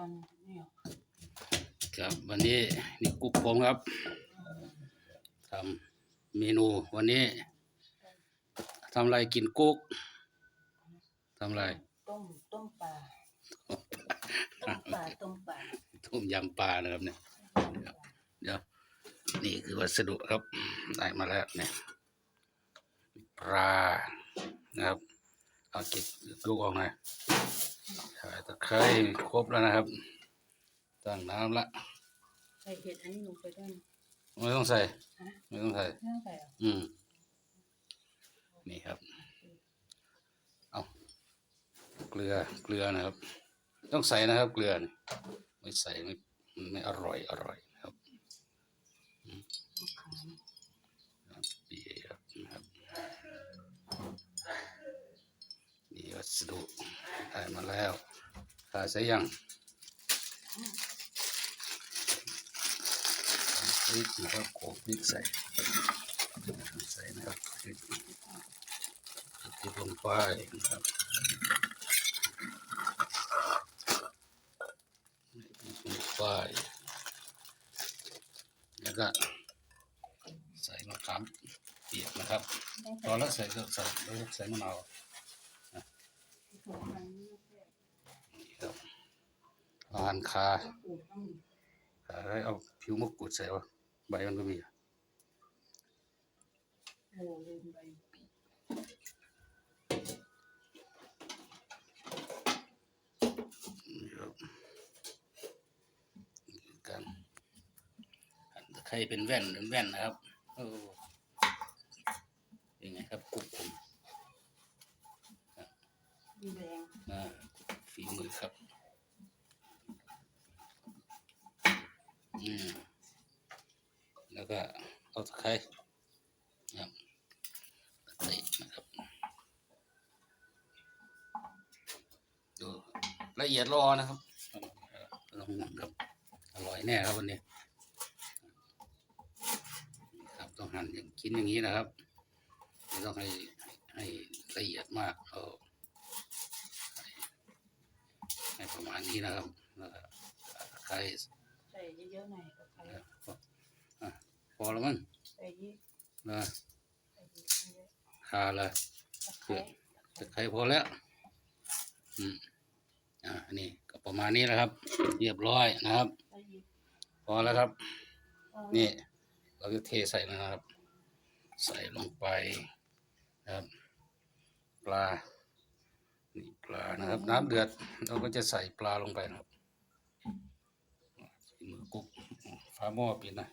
อนนี้ครับวันนี้นี่กุ๊กผมครับทำเมนูวันนี้ทำอะไรกินกุ๊กทำอะไรต้มต้มปลาต้มปลาต้มปลาต้มยำปลานะครับเนี่ยเดี๋ยวนี่คือวัสดุครับได้มาแล้วเนี่ยปลานะครับ เอาเก็บลูกออกหน่อยใส่ตะไคร้ครบแล้วนะครับ ตั้งน้ำละ ใส่เห็ดอันนี้ลงไปด้วยนะไม่ต้องใส่ฮะไม่ต้องใส่ ไม่ต้องใส่เหรออืม นี่ครับ เอาเกลือ เกลือนะครับ ต้องใส่นะครับ เกลือนี่ไม่ใส่ไม่มันไม่อร่อย อร่อยนะครับ มะขาม ครับเบียร์นะครับนี่วัสดุได้มาแล้ว ขาใส่ยังพริกนะครับโขลกพริกใส่ใส่นะครับพริกพริกลงไปนะครับพริกลงไปแล้วก็ใส่มะขามเปียกนะครับต้องตอนแล้วใส่ก็ใส่แล้วใส่มะนาวถั่วมันนี่แค่ นี่ครับ อาหารคาปลูกต้องขาให้เอาผิวมะกรูดใส่วะใบมันก็มีอะโนบีการหั่นตะไครเป็นแว่นเป็นแว่นนะครับโอ้ยังไงครับกุ๊กผม มีแดง อ่าฝีมือครับอืม แล้วก็เอาตะไคร้ครับตะไคร้นะครับ ดูละเอียดรอนะครับลองครับอร่อยแน่ครับวันนี้ครับต้องหั่นอย่างกินอย่างนี้นะครับไม่ต้องให้ให้ละเอียดมากเอาให้ประมาณนี้นะครับแล้วก็ใครใส่เยอะๆหน่อยกับไข่อะ พอแล้วมั้งใส่เยอะนะใส่เยอะคาละตะไคร้ตะไคร้พอแล้ว อืมอ่านี่ก็ประมาณนี้แหละครับ เรียบร้อยนะครับใส่เยอะพอแล้วครับเอานี่ เราจะเทใส่แล้วนะครับ ใส่ลงไปนะครับ ปลา นี่ปลานะครับ น้ำเดือด เราก็จะใส่ปลาลงไปนะครับมือกุ๊กฟ้าหม้อปิดนะ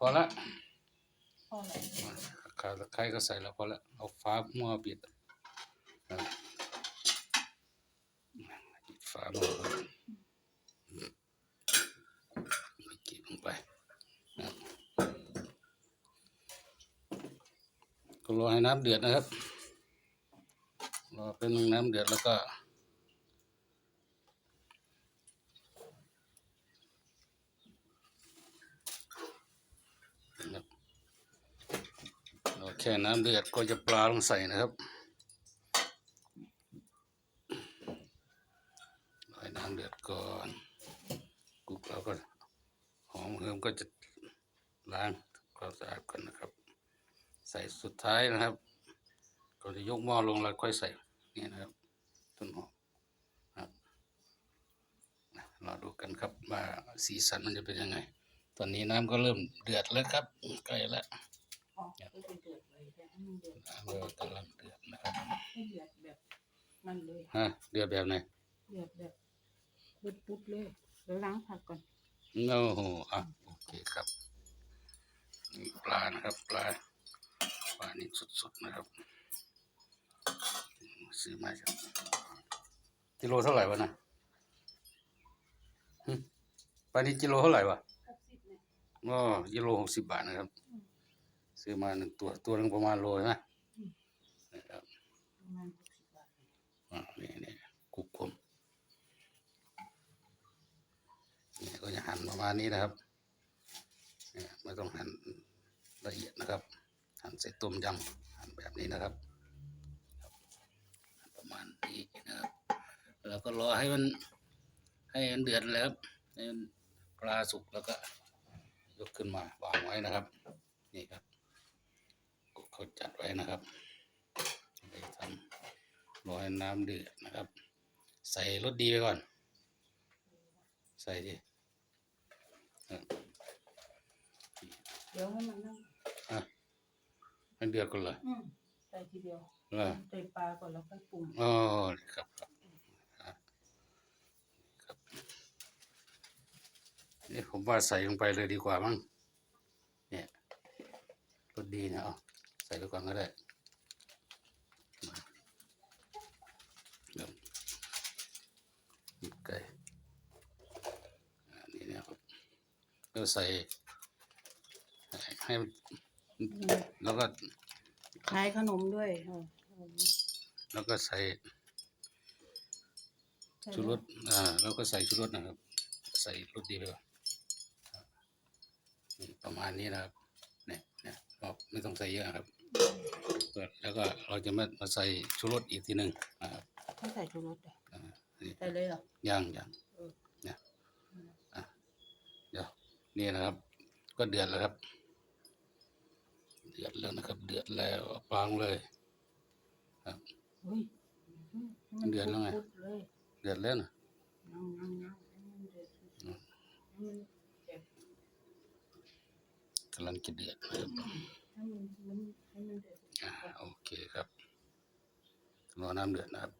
พอละพอไหนขาตะไคร้ก็ใส่แล้วพอละเอาฟ้าหม้อปิดนะครับปิดฟ้าหม้อไว้เก็บลงไปนะครับก็รอให้น้ำเดือดนะครับรอเป็นงน้ำเดือดแล้วก็ นะครับ แค่น้ำเดือดก็จะปลาลงใส่นะครับรอให้น้ำเดือดก่อนกุ๊กเราก็หอมเหิมก็จะล้างความสะอาดก่อนนะครับ ใส่สุดท้ายนะครับ ก็จะยกหม้อลงแล้วค่อยใส่นี่นะครับต้นหอมครับนะรอดูกันครับว่าสีสันมันจะเป็นยังไง ตอนนี้น้ำก็เริ่มเดือดแล้วครับใกล้แล้ว ดือดแบบนั่นเลยฮะเดือดแบบไหนเดือดแบบปุ๊บปุ๊บๆเลยแล้วล้างผักก่อนโอ้โหอะโอเคครับนี่ปลานะครับปลาปลานี่สดๆนะครับซื้อมาจากกิโลเท่าไหร่วะนะหึปลานี่กิโลเท่าไหร่วะหกสิบเนี่ยอ๋อกิโลหกสิบบาทนะครับ ซื้อมาหนึ่งตัวตัวหนึงประมาณโลใช่ไหมนะครับ ประมาณหกสิบบาทเลยอ่านี่นี่กุกผมนี่ก็จะหั่นประมาณนี้นะครับเนี่ยไม่ต้องหั่นละเอียดนะครับ หั่นใส่ต้มยำหั่นแบบนี้นะครับ ประมาณนี้นะครับแล้วก็รอให้มันให้มันเดือดแล้วครับให้มันปลาสุกแล้วก็ยกขึ้นมาวางไว้นะครับ นี่ครับเขาจัดไว้นะครับ ไปทำรอให้น้ำเดือดนะครับ ใส่รสดีไปก่อน ใส่ดิเดี๋ยวให้มันนั่งให้เดือดก่อนเลยอืมใส่ทีเดียวเออใส่ปลาก่อนแล้วค่อยปรุงอ๋อครับครับอะครับนี่ผมว่าใส่ลงไปเลยดีกว่ามั้งเนี่ยรสดีนะเอาใส่ไปก่อนก็ได้มาเดี๋ยวหยิบไก่อันนี้นะครับ ก็ใส่ ให้มันแล้วก็คล้ายขนมด้วยเออขนมแล้วก็ใส่ใช่ชูรสอ่าแล้วก็ใส่ชูรสนะครับ ใส่รสดีไปก่อนครับนี่ประมาณนี้นะครับเนี่ยเนี่ยเราไม่ต้องใส่เยอะครับเปิดแล้วก็เราจะมามาใส่ชูรสอีกทีหนึ่งนะครับไม่ใส่ชูรสอะอ่านี่ใส่เลยเหรอย่างย่าง เออ เนี่ยอะเดี๋ยว นี่นะครับ ก็เดือดแล้วครับ เดือดแล้วนะครับ เดือดแล้วเอาปลาลงเลยเฮ้ยให้มันเดือดแล้วไงพุดๆเลยเดือดแล้วนะนั่งนั่งนั่งให้มันเดือดอืมให้มันเจ็บกำลังจะเดือดนะครับให้มันมันให้มันเดือดอ่าโอเคครับรอน้ำเดือดนะครับ